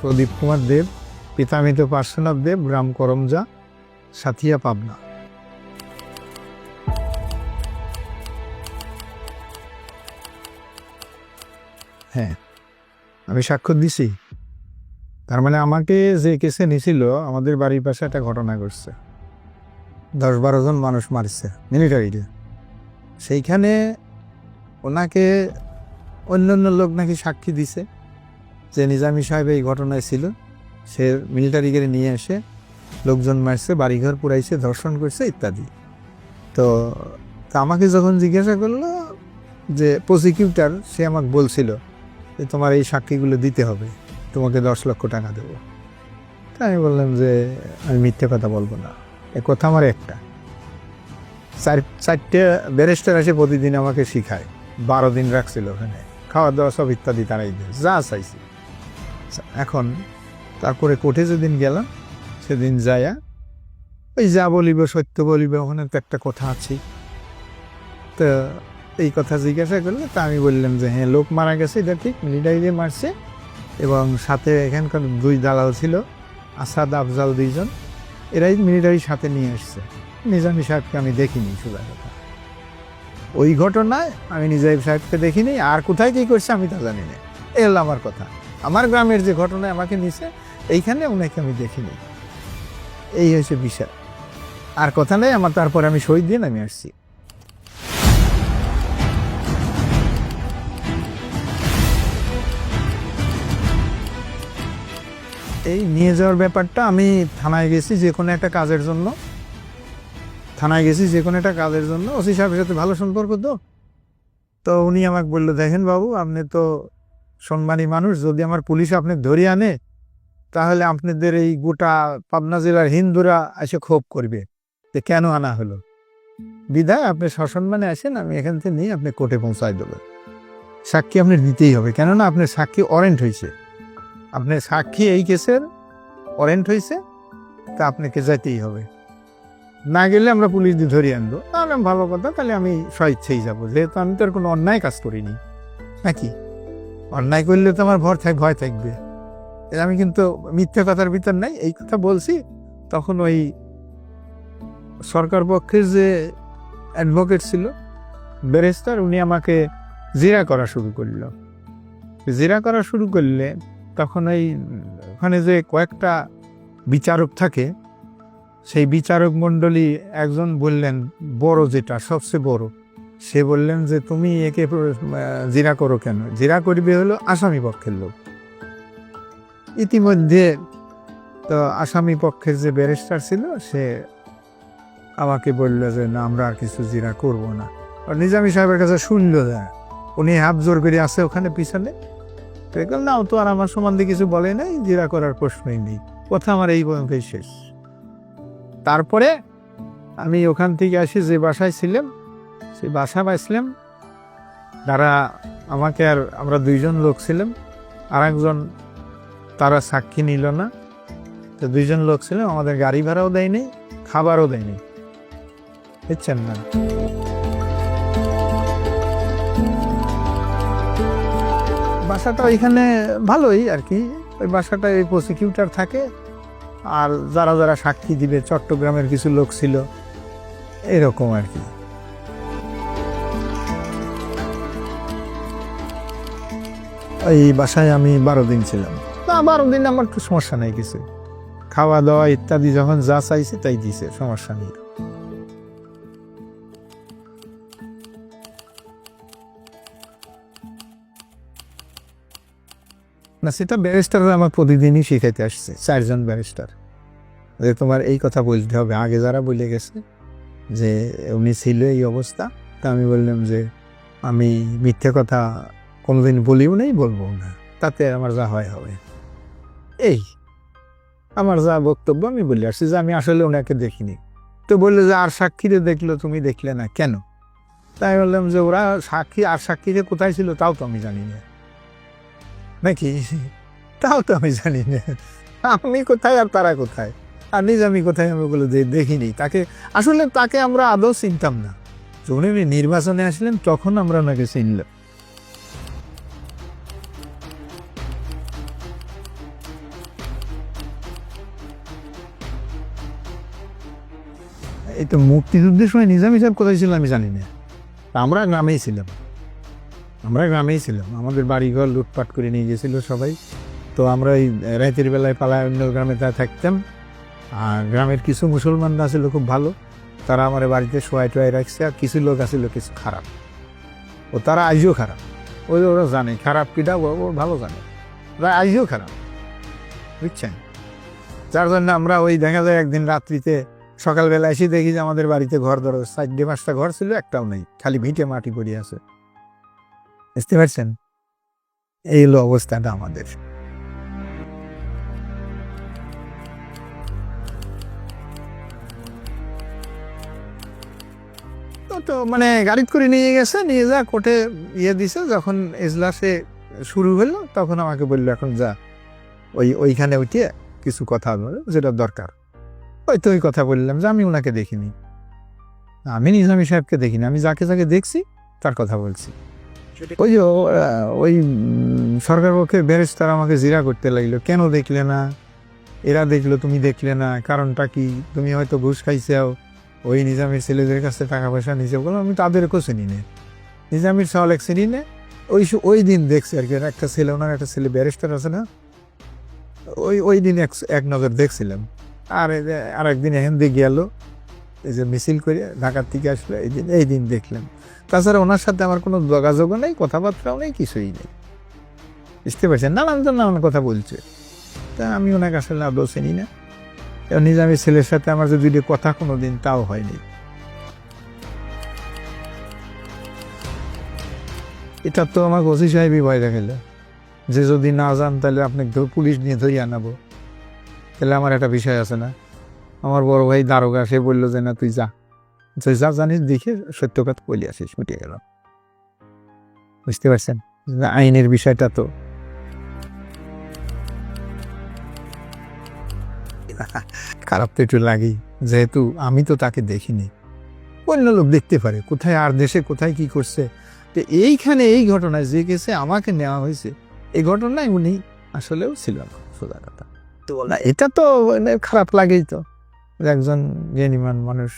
প্রদীপ কুমার দেব, পিতামিত পার্শ্বনাথ দেব গ্রাম করমজা, সাথিয়া পাবনা। হ্যাঁ আমি স্বাক্ষর দিছি। তার মানে আমাকে যে কেসে নিছিল, আমাদের বাড়ির পাশে একটা ঘটনা ঘটছে। দশ বারো জন মানুষ মারছে মিলিটারিতে সেইখানে ওনাকে অন্য অন্য লোক নাকি সাক্ষী দিছে। যে নিজামী সাহেব এই ঘটনায় ছিল, সে মিলিটারি গেড়ে নিয়ে এসে লোকজন মারছে, বাড়িঘর পুরাইছে ধর্ষণ করছে, ইত্যাদি। তো আমাকে যখন জিজ্ঞাসা করল যে প্রসিকিউটার সে আমাকে বলছিল যে তোমার এই সাক্ষীগুলো দিতে হবে, তোমাকে দশ লক্ষ টাকা দেবো। তা আমি বললাম যে, আমি মিথ্যে কথা বলব না, এ কথা আমার একটা। চার, চারটে ব্যারেস্টার এসে প্রতিদিন আমাকে শিখায়, বারো দিন রাখছিল ওখানে খাওয়া দাওয়া সব ইত্যাদি তারাই যা চাইছি। এখন তারপরে কোর্টে যেদিন গেলাম, সেদিন যায়া ওই যা বলিব, সত্য বলিব, ওখানে তো একটা কথা আছে তো এই কথা জিজ্ঞাসা করলে তা আমি বললাম যে হ্যাঁ লোক মারা গেছে, এটা ঠিক, মিলিটারিতে মারছে এবং সাথে এখানকার দুই দালাল ছিল, আসাদ, আফজাল দুইজন, এরাই মিলিটারির সাথে নিয়ে আসছে নিজামী সাহেবকে আমি দেখিনি, সোজা কথা। ওই ঘটনায় আমি নিজামী সাহেবকে দেখিনি, আর কোথায় কী করছে আমি তা জানি না। এ হলো আমার কথা। আমার গ্রামের যে ঘটনায় আমাকে নিছে, এইখানে ওনাকে আমি দেখিনি। এই হয়েছে বিষয়। আর কথা নেই, আমার তারপরে আমি শহীদ দিন আমি আসছি। এই নিয়ে যাওয়ার ব্যাপারটা আমি থানায় গেছি যে কোনো একটা কাজের জন্য। থানায় গেছি যে কোনো একটা কাজের জন্য। ওসি সাহেবের সাথে ভালো সম্পর্ক তো। তো উনি আমাকে বলল, দেখেন বাবু, আপনি তো সম্মানী মানুষ, যদি আমার পুলিশ আপনি ধরে আনে, তাহলে আপনাদের এই গোটা পাবনা জেলার হিন্দুরা এসে ক্ষোভ করবে যে কেন আনা হলো? বিদায় আপনি সসম্মানে আসেন, আমি এখান থেকে নিয়ে আপনি কোর্টে পৌঁছায় দেবো। সাক্ষী আপনি দিতেই হবে, কেননা আপনার সাক্ষী অরেন্ট হয়েছে। আপনার সাক্ষী এই কেসের ওয়ারেন্ট হয়েছে, তা আপনাকে যাইতেই হবে। না গেলে আমরা পুলিশ দিয়ে ধরিয়ে আনব। তাহলে ভালো কথা, তাহলে আমি স্বইচ্ছেই যাব। যেহেতু আমি তো আর কোনো অন্যায় কাজ করিনি। নাকি? অন্যায় করলে তো আমার ভর থাক, ভয় থাকবে। আমি কিন্তু মিথ্যে কথার ভিতর নাই, এই কথা বলছি। তখন ওই সরকার পক্ষের যে অ্যাডভোকেট ছিল ব্যারিস্টার উনি আমাকে জিরা করা শুরু করল। জিরা করা শুরু করলে তখন ওই, ওখানে যে কয়েকটা বিচারক থাকে, সেই বিচারক মণ্ডলী একজন বললেন, বড় যেটা, সবচেয়ে বড়। সে বললেন যে, তুমি একে জিরা করো কেন? জিরা করবে হলো আসামি পক্ষের লোক। ইতিমধ্যে তো আসামি পক্ষের যে ব্যারিস্টার ছিল, সে আমাকে বলল যে, না, আমরা আর কিছু জিরা করব না। আর নিজামী সাহেবের কাছে শুনলো যে, উনি হাফ জোর করে আছে ওখানে পিছনে? দেখলাম না তো আর আমার সম্বন্ধে কিছু বলে নাই জিরা করার প্রশ্নই নেই। কথা আমার এই পর্যন্তই শেষ। তারপরে আমি ওখান থেকে আসি যে বাসায় ছিলাম। সেই বাসা পাইছিলাম তারা আমাকে আর আমরা দুইজন লোক ছিলাম। আর একজন তারা সাক্ষী নিল না। তো দুইজন লোক ছিলাম, আমাদের গাড়ি ভাড়াও দেয়নি, খাবারও দেয়নি। বুঝছেন না? বাসাটা ওইখানে ভালোই আর কি। ওই বাসাটায় ওই প্রসিকিউটার থাকে। আর যারা যারা সাক্ষী দিবে, চট্টগ্রামের কিছু লোক ছিল, এরকম আর কি। ওই বাসায় আমি বারো দিন ছিলাম। না, বারো দিন আমার একটু সমস্যা নেই কিছু। খাওয়া দাওয়া ইত্যাদি যখন যা চাইছে তাই দিছে, সমস্যা নেই। না, সেটা ব্যারিস্টার আমার প্রতিদিনই শিখাইতে আসছে, চারজন ব্যারিস্টার যে তোমার এই কথা বলতে হবে। আগে যারা বলে গেছে যে উনি ছিল এই অবস্থা, তা আমি বললাম যে আমি মিথ্যে কথা কোনোদিন বলিও নেই বলব না। তাতে আমার যা হয় হবে। এই, আমার যা বক্তব্য আমি বলে আসছি যে আমি আসলে ওনাকে দেখিনি। তো বলল যে, আর সাক্ষীরে দেখল, তুমি দেখলে না কেন? তাই বললাম যে, ওরা সাক্ষী, আর সাক্ষীরে কোথায় ছিল তাও তো আমি জানি না। নাকি? তাও তো আমি জানি না। আমি কোথায় আর তারা কোথায়? আর নিজ আমি কোথায় আমি ওগুলো দেখিনি। তাকে, আসলে তাকে আমরা আদৌ চিনতাম না। উনি নির্বাচনে আসলেন, তখন আমরা ওনাকে চিনলাম। এই তো মুক্তিযুদ্ধের সময় নিজাম হিসাব কোথায় ছিল আমি জানি না। আমরা গ্রামেই ছিলাম। আমরা গ্রামেই ছিলাম। আমাদের বাড়িঘর লুটপাট করে নিয়ে গেছিল সবাই। তো আমরা এই রাতের বেলায় পালায় অন্য গ্রামে তা থাকতাম। আর গ্রামের কিছু মুসলমানরা ছিল খুব ভালো। তারা আমার বাড়িতে শোয়াই টোয়াই রাখছে। আর কিছু লোক আছিল কিছু খারাপ। ও তারা আজও খারাপ। ওই ওরা জানে, খারাপ কিটা ও ভালো জানে। ওরা আজও খারাপ। বুঝছেন? যার জন্য আমরা ওই দেখা যায় একদিন রাত্রিতে সকালবেলা এসে দেখি যে আমাদের বাড়িতে ঘর ধরো, চারটে পাঁচটা ঘর ছিল, একটাও নেই, খালি ভিটে মাটি পড়ে আছে। বুঝতে পারছেন? এই হলো অবস্থাটা আমাদের। তো মানে গাড়ি করে নিয়ে গেছে, নিয়ে যা, কোর্টে ইয়ে দিছে, যখন এজলাসে শুরু হলো, তখন আমাকে বলল, এখন যা। ওই, ওইখানে উঠিয়ে কিছু কথা যেটা দরকার। ওই তো ওই কথা বললাম যে আমি ওনাকে দেখিনি। আমি নিজামী সাহেবকে দেখিনি আমি যাকে যাকে দেখছি তার কথা বলছি। ওই যে ওই সরকার পক্ষে ব্যারিস্টার আমাকে জিরা করতে লাগল কেন দেখলে না? এরা দেখল তুমি দেখলে না কারণটা কি? তুমি হয়তো ঘুষ খাইছাও ওই নিজামের ছেলেদের কাছে টাকা পয়সা নিচে বলো আমি তাদেরকেও চিনি না। নিজামের সওয়াল এক চিনি না ওই ওই দিন দেখছি আর কি একটা ছেলে ওনার একটা ছেলে ব্যারিস্টার আছে না? ওই ওই দিন এক এক নজর দেখছিলাম। আর এই যে আর একদিন এখান দিয়ে গেল, এই যে মিছিল করে ঢাকার থেকে আসলো, এই দিন এই দিন দেখলাম। তাছাড়া ওনার সাথে আমার কোনো যোগাযোগও নেই, কথাবার্তাও নেই, কিছুই নেই। বুঝতে পারছেন? নানান জন নানান কথা বলছে। তা আমি ওনাকে আসলে আদৌ চিনি না। নিজামের ছেলের সাথে আমার যে দুইটা কথা কোনো দিন তাও হয়নি। এটা তো আমাকে ওসি সাহেবই ভয় দেখাইল। যে যদি না যান তাহলে আপনাকে পুলিশ নিয়ে ধরে আনাবো। তাহলে আমার একটা বিষয় আছে না। আমার বড় ভাই দারোগা, সে বলল যে, না, তুই যা। তুই যা জানিস, দেখে সত্য কথা বলে আসিস। মিটে গেল। বুঝতে পারছেন? আইনের বিষয়টা তো। খারাপ তো একটু লাগেই। যেহেতু আমি তো তাকে দেখিনি। অন্য লোক দেখতে পারে, কোথায় আর দেশে, কোথায় কি করছে। তো এইখানে এই ঘটনায় যে কেসে আমাকে নেওয়া হয়েছে এই ঘটনায় উনি আসলেও ছিল সোজা কথা। না, এটা তো মানে খারাপ লাগেই তো একজন জ্ঞানীমান মানুষ।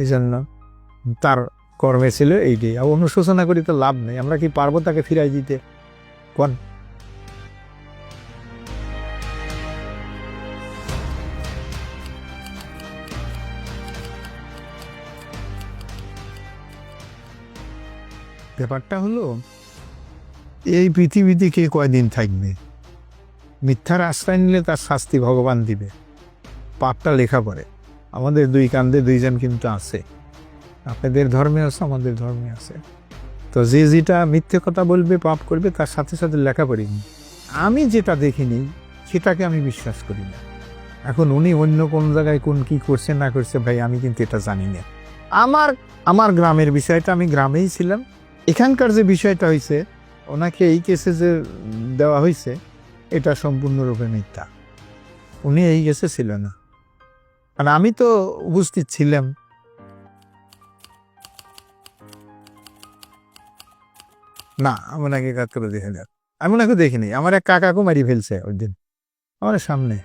এই জন্য তার কর্মে ছিল এইটাই আর অনুশোচনা করি তো লাভ নেই। আমরা কি পারব তাকে ফিরাই দিতে? কোন? ব্যাপারটা হলো, এই পৃথিবীতে কে কয়দিন থাকবে? মিথ্যার আশ্রয় নিলে তার শাস্তি ভগবান দিবে। পাপটা লেখা পড়ে। আমাদের দুই কান্দে দুইজন কিন্তু আছে। আপনাদের ধর্মে আছে, আমাদের ধর্মে আছে। তো যে যেটা মিথ্যে কথা বলবে, পাপ করবে, তার সাথে সাথে লেখা পড়িনি আমি যেটা দেখিনি, সেটাকে আমি বিশ্বাস করি না। এখন উনি অন্য কোন জায়গায় কোন কি করছে, না করছে, ভাই, আমি কিন্তু এটা জানি না। আমার আমার গ্রামের বিষয়টা, আমি গ্রামেই ছিলাম। এখানকার যে বিষয়টা হয়েছে ওনাকে এই কেসে যে দেওয়া হয়েছে এটা সম্পূর্ণরূপে মিথ্যা। উনি এই গেছে ছিল না। আর আমি তো উপস্থিত ছিলাম। না ওনাকে কাজ করে দেখে দেখ আমি ওনাকে দেখিনি। আমার এক কাকাকে মারি ফেলছে ওই দিন। আমার সামনে।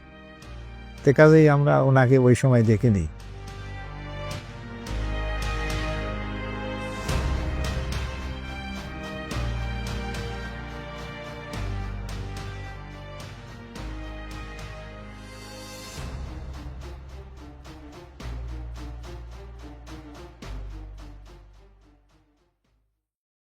তে কাজেই আমরা ওনাকে ওই সময় দেখিনি।